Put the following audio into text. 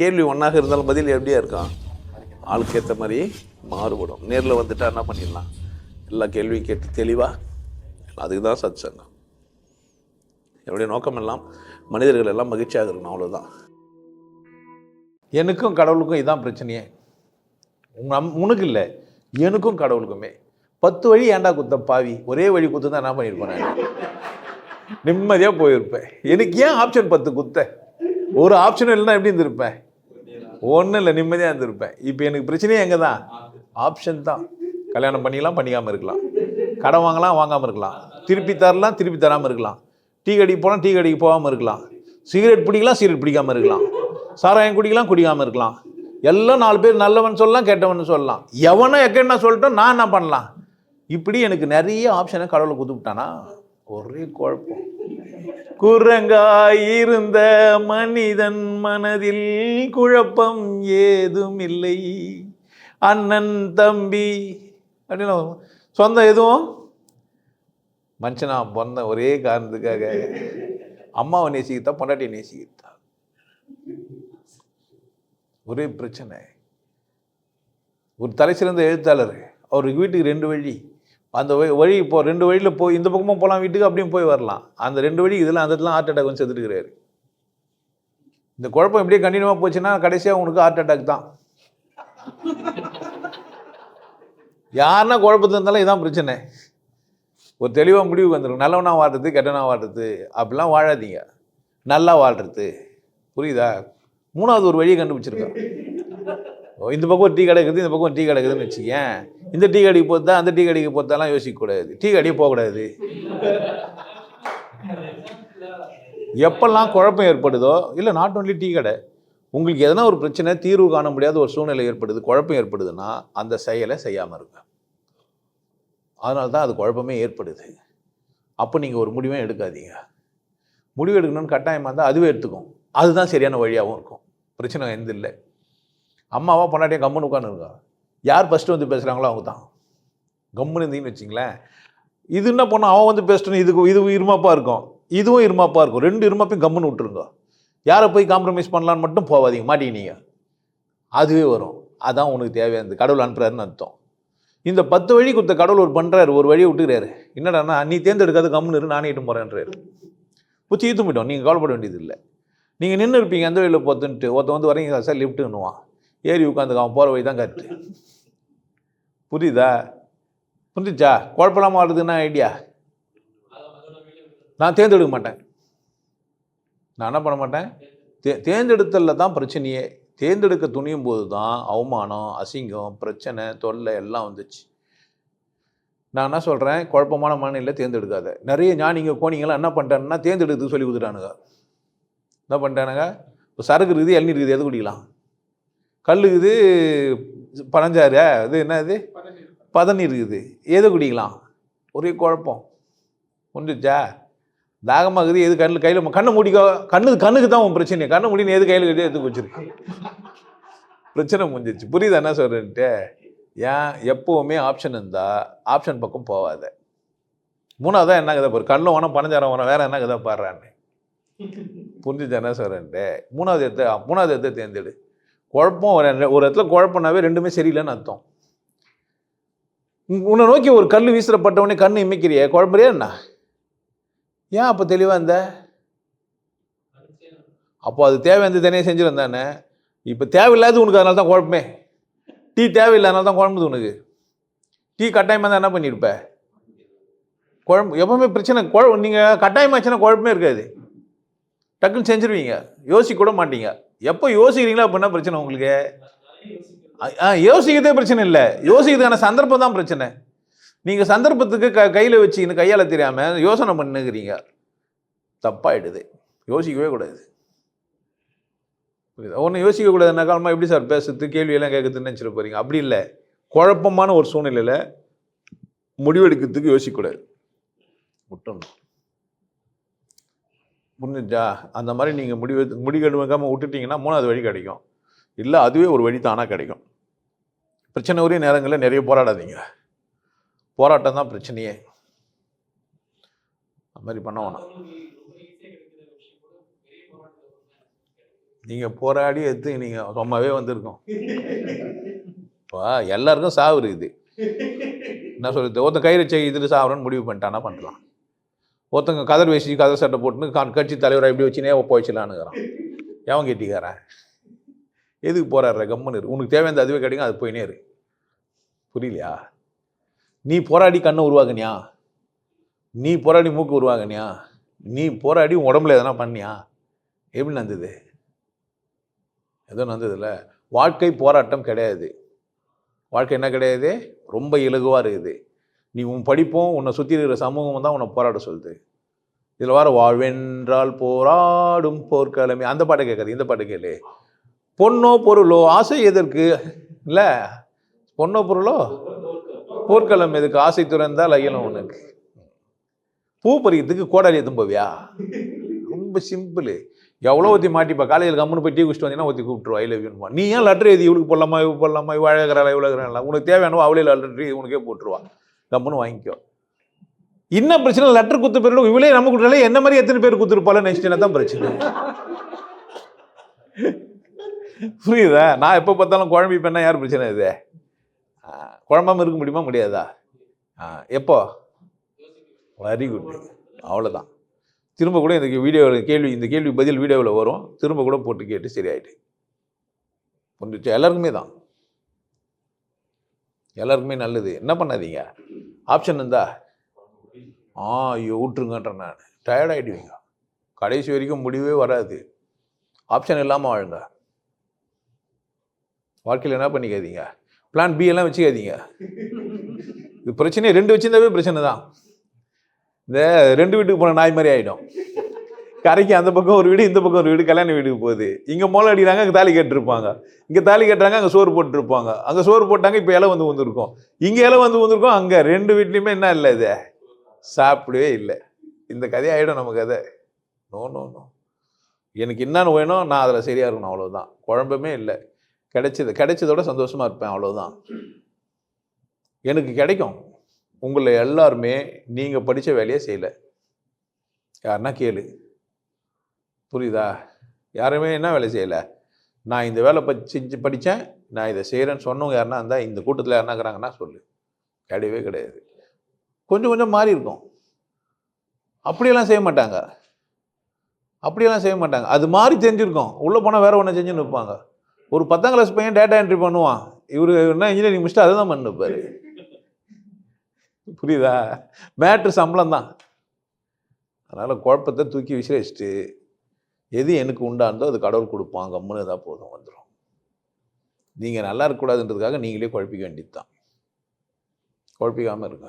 கேள்வி ஒன்றாக இருந்தாலும் பதில் எப்படியா இருக்கும்? ஆளுக்கு ஏற்ற மாதிரி மாறுபடும். நேரில் வந்துட்டா என்ன பண்ணிடலாம்? எல்லா கேள்வியும் கேட்டு தெளிவாக அதுக்கு தான் சத் சங்கம் என்னுடைய நோக்கம் எல்லாம் மனிதர்கள் எல்லாம் மகிழ்ச்சியாக இருக்கணும் அவ்வளோதான் எனக்கும் கடவுளுக்கும் இதுதான் பிரச்சனையே. நம் உனக்கு இல்லை எனக்கும் கடவுளுக்குமே. பத்து வழி ஏன்டா குத்த பாவி? ஒரே வழி குத்து தான் என்ன பண்ணியிருப்பேன் நான்? நிம்மதியாக போயிருப்பேன். எனக்கு ஏன் ஆப்ஷன் பத்து குத்த? ஒரு ஆப்ஷன் இல்லைன்னா எப்படி இருந்திருப்பேன்? ஒன்றும் இல்லை நிம்மதியாக இருந்திருப்பேன். இப்போ எனக்கு பிரச்சனையே எங்கே தான்? ஆப்ஷன் தான். கல்யாணம் பண்ணிக்கலாம் பண்ணிக்காமல் இருக்கலாம். கடன் வாங்கலாம் வாங்காமல் இருக்கலாம். திருப்பி தரலாம் திருப்பி தராமல் இருக்கலாம். டீ கடைக்கு போனால் டீ கடைக்கு போகாமல் இருக்கலாம். சிகரெட் பிடிக்கலாம் சிகரெட் பிடிக்காமல் இருக்கலாம். சாராயம் குடிக்கலாம் குடிக்காமல் இருக்கலாம். எல்லாம் நாலு பேர் நல்லவன் சொல்லலாம் கெட்டவன் சொல்லலாம். எவனோ எக்கன்னா சொல்லிட்டோம் நான் என்ன பண்ணலாம்? இப்படி எனக்கு நிறைய ஆப்ஷனை கடவுளை குத்துவிட்டானா ஒரே குழப்பம். குரங்காயிருந்த மனிதன் மனதில் குழப்பம் ஏதும் இல்லை அண்ணன் தம்பி அப்படின்னு சொந்தம் எதுவும்? மனுஷனா பிறந்த ஒரே காரணத்துக்காக அம்மாவை நேசிக்கிட்டா பொண்டாட்டியை நேசிக்கிட்டா ஒரே பிரச்சனை. ஒரு தலை சிறந்த எழுத்தாளர் அவருக்கு வீட்டுக்கு ரெண்டு வழி. அந்த வழி வழி இப்போ ரெண்டு வழியில் போய் இந்த பக்கமும் போகலாம் வீட்டுக்கு அப்படியும் போய் வரலாம். அந்த ரெண்டு வழி இதெல்லாம் அந்த இடத்துல ஹார்ட் அட்டாக் வந்து செத்துட்டுக்கிறாரு இந்த குழப்பம் இப்படியே கண்டினியூவாக போச்சுன்னா கடைசியாக உனக்கு ஹார்ட் அட்டாக் தான். யாருன்னா குழப்பத்தில் இருந்தாலும் இதான் பிரச்சனை. ஒரு தெளிவாக முடிவுக்கு வந்துடும் நல்லவனா வாழ்றது கெட்டனாக வாழ்றது அப்படிலாம் வாழாதீங்க. நல்லா வாழ்றது. புரியுதா? மூணாவது ஒரு வழியை கண்டுபிடிச்சிருக்கோம். ஓ, இந்த பக்கம் ஒரு டீ கிடைக்குது இந்த பக்கம் ஒரு டீ கிடைக்குதுன்னு வச்சுக்கேன். இந்த டீ கடைக்கு போத்தா அந்த டீ கடைக்கு போத்தாலாம் யோசிக்கக்கூடாது. டீ கடையே போகக்கூடாது. எப்பெல்லாம் குழப்பம் ஏற்படுதோ இல்லை நாட் ஒன்லி டீ கடை உங்களுக்கு எதனா ஒரு பிரச்சனை தீர்வு காண முடியாத ஒரு சூழ்நிலை ஏற்படுது குழப்பம் ஏற்படுதுன்னா அந்த செயலை செய்யாமல் இருங்க. அதனால தான் அது குழப்பமே ஏற்படுது. அப்போ நீங்கள் ஒரு முடிவே எடுக்காதீங்க. முடிவு எடுக்கணும்னு கட்டாயமாக இருந்தால் அதுவே எடுத்துக்கும். அதுதான் சரியான வழியாகவும் இருக்கும். பிரச்சனை எந்த இல்லை. அம்மாவா பொண்டாட்டியாக கம்முன்னு உட்காந்துருக்கா யார் ஃபஸ்ட்டு வந்து பேசுகிறாங்களோ அவங்க தான் கம்முன்னு இருந்தீங்கன்னு வச்சிங்களேன் இது என்ன பண்ணோம் அவன் வந்து பேசணும் இதுக்கு இது இருமாப்பாக இருக்கும். இதுவும் இருமாப்பாக இருக்கும். ரெண்டு இருமாப்பையும் கம்முன்னு விட்டுருங்க. யாரை போய் காம்ப்ரமைஸ் பண்ணலான்னு மட்டும் போகாதீங்க மாட்டீங்க அதுவே வரும். அதான் உனக்கு தேவையானது கடவுள் அனுப்புறாருன்னு அர்த்தம். இந்த பத்து வழி கொடுத்த கடவுள் ஒரு பண்ணுறாரு ஒரு வழியை விட்டுக்கிறாரு. என்னடானா நீ தேர்ந்தெடுக்காத கம்முன்னு இரு நானே இட்டு போகிறேன்றாரு புச்சி ஈத்து போயிட்டோம். நீங்கள் கவலைப்பட வேண்டியது இல்லை நீங்கள் நின்று இருப்பீங்க. எந்த வழியில் போத்துன்ட்டு ஒருத்தன் வந்து வரீங்க சார் லிஃப்ட்டுன்னுவான் ஏறி உட்காந்துக்க அவன் போகிற வழி தான் கரெக்டு புரியுதா? புரிஞ்சுச்சா? குழப்பலாமல் வருதுன்னா ஐடியா நான் தேர்ந்தெடுக்க மாட்டேன். நான் என்ன பண்ண மாட்டேன்? தே தேர்ந்தெடுத்தலில் தான் பிரச்சனையே. தேர்ந்தெடுக்க துணியும் போது தான் அவமானம் அசிங்கம் பிரச்சனை தொல்லை எல்லாம் வந்துச்சு. நான் என்ன சொல்கிறேன் குழப்பமான மனநிலை தேர்ந்தெடுக்காத. நிறைய ஞானிங்க கோணிங்களாம் என்ன பண்ணிட்டானுன்னா தேர்ந்தெடுத்து சொல்லி கொடுத்துட்டானுங்க. என்ன பண்ணிட்டானுங்க? இப்போ சரக்கு இருக்குது இளநீர் இருக்குது எது குடிக்கலாம்? கல் இருக்குது பனஞ்சாறு இது என்ன இது பதநீர் இருக்குது. எது குடிக்கலாம்? ஒரே குழப்பம். புரிஞ்சுச்சா இருக்குது எது கண்ணில் கையில் கண்ணை மூடிக்கோ கண்ணு கண்ணுக்கு தான் உன் பிரச்சனை கண்ணை முடினு எது கையில் கட்டி எடுத்து வச்சிருக்கு பிரச்சனை முடிஞ்சிச்சு. புரியுது என்ன சொல்கிறேன்ட்டு ஏன் எப்போவுமே ஆப்ஷன் இருந்தால் ஆப்ஷன் பக்கம் போகாத மூணாவது என்ன கதை பாரு? கண்ணில் வேணாம் பனஞ்சாரம் வேணாம் வேறு என்ன கதை பாடுறான்னு. புரிஞ்சுச்சு என்ன சொல்கிறேன்ட்டு மூணாவது எடுத்து மூணாவது இடத்த தேர்ந்தெடு. குழப்பம் ஒரு ஒரு இடத்துல குழப்பம்னாவே ரெண்டுமே சரியில்லைன்னு அர்த்தம். உன்- உன்னை நோக்கி ஒரு கல் வீசுறப்பட்டவனே கண்ணு இமைக்கிறியே குழம்புறியா என்ன? ஏன் அப்போ தெளிவாக இருந்த? அப்போ அது தேவையானது தானே செஞ்சுருந்தானே இப்போ தேவையில்லாத உனக்கு அதனால தான் குழப்பமே. டீ தேவையில்லாதனால தான் குழம்புது உனக்கு. டீ கட்டாயமாக தான் என்ன பண்ணியிருப்ப குழம்பு எப்பவுமே பிரச்சனை குழ நீங்கள் கட்டாயமாச்சுன்னா குழப்பமே இருக்காது. டக்குன்னு செஞ்சுருவீங்க. யோசிக்க கூட மாட்டீங்க. எப்போ யோசிக்கிறீங்களோ அப்போ என்ன பிரச்சனை உங்களுக்கு? ஆ- யோசிக்கிறதே பிரச்சனை இல்லை. யோசிக்கிறதுக்கான சந்தர்ப்பம் தான் பிரச்சனை. நீங்கள் சந்தர்ப்பத்துக்கு க கையில் வச்சுக்கின்னு கையால் தெரியாமல் யோசனை பண்ணுகிறீங்க. தப்பாயிடுது. யோசிக்கவே கூடாது. புரியுதா? ஒன்று யோசிக்க கூடாதுன்னா காலமாக எப்படி சார் பேசுறது? கேள்வியெல்லாம் கேட்குறதுன்னு நினச்சிட்டு போகிறீங்க அப்படி இல்லை. குழப்பமான ஒரு சூழ்நிலையில் முடிவெடுக்கிறதுக்கு யோசிக்கக்கூடாது விட்டணும் புரிஞ்சுச்சா அந்த மாதிரி நீங்கள் முடிவு முடிவெடுக்காமல் விட்டுட்டிங்கன்னா மூணாவது வழி கிடைக்கும். இல்லை அதுவே ஒரு வழி தானாக கிடைக்கும். பிரச்சனை உரிய நேரங்களில் நிறைய போராடாதீங்க. போராட்டம் தான் பிரச்சனையே. அந்த மாதிரி பண்ண வேணாம். நீங்கள் போராடி எடுத்து நீங்கள் சும்மாவே வந்திருக்கோம். இப்போ எல்லாருக்கும் சாவு இருக்குது. என்ன சொல்கிறது ஒருத்தன் கயிறு செய்ய இதில் சாவுறன்னு முடிவு பண்ணிட்டானா பண்ணலாம். ஒருத்தங்க கதர் வேசி கதர் சட்டை போட்டுன்னு கா- கட்சி தலைவரை இப்படி வச்சுனே போயிச்சலான்னுங்கிறான் எவன் கேட்டிக்காரன்? எதுக்கு போராடுற? கம்முன்னு இரு. உனக்கு தேவையான அதுவே கிடைக்கும் அது போயினே இரு. புரியலையா? நீ போராடி கண்ணை உருவாக்குனியா? நீ போராடி மூக்கு உருவாக்குனியா? நீ போராடி உன் உடம்புல எதனா பண்ணியா? எப்படி நடந்தது? எதுவும் நடந்ததில்ல. வாழ்க்கை போராட்டம் கிடையாது. வாழ்க்கை என்ன கிடையாது? ரொம்ப இலகுவாக இருக்குது. நீ உன் படிப்பும் உன்னை சுற்றி இருக்கிற சமூகம் தான் உன்னை போராட சொல்லுது. இதில் வர வாழ்வென்றால் போராடும் போர்க்கிழமை அந்த பாட்டை கேட்காது இந்த பாட்டு கேளு. பொண்ணோ பொருளோ ஆசை எதற்கு? இல்லை பொண்ணோ பொருளோ? போர்க்களம் எதுக்கு? ஆசை துறந்தால் அயலும் உனக்கு. பூ பறிக்கிறதுக்கு கோடாரி தும்பவியா ரொம்ப சிம்பிள். எவ்வளோ ஊற்றி மாட்டிப்பா? காலையில் கம்முன்னு போய் டீ குடிச்சிட்டு வந்தீங்கன்னா ஊற்றி கூப்பிட்டுருவா ஐ லவ் யூன்மா நீ ஏன் லெட்டர் எழுதி இவளுக்கு போடலாமா? இவ போடலாமா இவ்வளோ இவ்வளோ உனக்கு தேவையானவோ அவளே லெட்டர் உனக்கே போட்டுருவா. கம்முன்னு வாங்கிக்கோ. என்ன பிரச்சனை லெட்டர் குத்து பேர் இவளே நம்ம கொடுத்தாலே என்ன மாதிரி எத்தனை பேர் குத்துருப்பால நெக்ஸ்ட் தான் பிரச்சனை. புரியுதா? நான் எப்போ பார்த்தாலும் குழம்பி பண்ணா யார் பிரச்சனை இது? குழம்பாமல் இருக்க முடியுமா முடியாதா? ஆ, எப்போ? வெரி குட் அவ்வளோதான் திரும்ப கூட இந்த வீடியோவில் கேள்வி இந்த கேள்வி பதில் வீடியோவில் வரும். திரும்ப கூட போட்டு கேட்டு சரியாயிட்டு. புரிஞ்சுச்சு? எல்லாருக்குமே தான். எல்லாருக்குமே நல்லது. என்ன பண்ணாதீங்க? ஆப்ஷன் இருந்தா ஆ ஐயோ விட்டுருங்கன்றேன் நான். டயர்ட் ஆகிடுவீங்க கடைசி வரைக்கும் முடிவே வராது. ஆப்ஷன் இல்லாமல் வாழுங்க. வாழ்க்கையில் என்ன பண்ணிக்காதீங்க? பிளான் பி எல்லாம் வச்சுக்காதீங்க. இது பிரச்சனையே ரெண்டு வச்சிருந்தாவே பிரச்சனை தான் இந்த ரெண்டு வீட்டுக்கு போன நாய் மாதிரி ஆகிடும் கரைக்கு அந்த பக்கம் ஒரு வீடு இந்த பக்கம் ஒரு வீடு கல்யாண வீட்டுக்கு போகுது. இங்கே மோளை அடிக்கிறாங்க அங்கே தாலி கட்டிருப்பாங்க. இங்கே தாலி கட்டுறாங்க அங்கே சோறு போட்டுருப்பாங்க. அங்கே சோறு போட்டாங்க இப்போ இலை வந்து வந்திருக்கும் இங்கே இலை வந்து வந்திருக்கோம் அங்கே ரெண்டு வீட்லேயுமே என்ன இல்லை இது? சாப்பிடவே இல்லை. இந்த கதையாயிடும் நம்ம கதை. நோ நோ நோ எனக்கு என்னென்னு வேணும் நான் அதில் சரியாக இருக்கணும் அவ்வளோதான் குழம்புமே இல்லை. கிடைச்சது கிடைச்சதோட சந்தோஷமாக இருப்பேன் அவ்வளோதான் எனக்கு கிடைக்கும். உங்களை எல்லாருமே நீங்கள் படித்த வேலையை செய்யலை. யாருன்னா கேளு. புரியுதா? யாருமே என்ன வேலை செய்யலை? நான் இந்த வேலை ப செஞ்சு படித்தேன் நான் இதை செய்கிறேன்னு சொன்னவங்க யாருன்னா இருந்தால் இந்த கூட்டத்தில் யாருன்னா இருக்கிறாங்கன்னா சொல்லு. கிடையவே கிடையாது. கொஞ்சம் கொஞ்சம் மாறி இருக்கும். அப்படியெல்லாம் செய்ய மாட்டாங்க. அப்படியெல்லாம் செய்ய மாட்டாங்க. அது மாறி தெரிஞ்சிருக்கும் உள்ளே போனால் வேறு ஒன்று செஞ்சுன்னு இருப்பாங்க. ஒரு பத்தாம் கிளாஸ் பையன் டேட்டா என்ட்ரி பண்ணுவான். இவர் என்ன இன்ஜினியரிங் முடிச்சுட்டு அதை தான் பண்ணிப்பார். புரியுதா? மேட்ரு சம்பளம் தான் அதனால் குழப்பத்தை தூக்கி விசிரிச்சுட்டு எது எனக்கு உண்டானதோ அது கடவுள் கொடுப்பான் கம்முன்னு ஏதாவது போதும் வந்துடும் நீங்கள் நல்லா இருக்கக்கூடாதுன்றதுக்காக நீங்களே குழப்பிக்க வேண்டியது தான் குழப்பிக்காமல் இருங்க.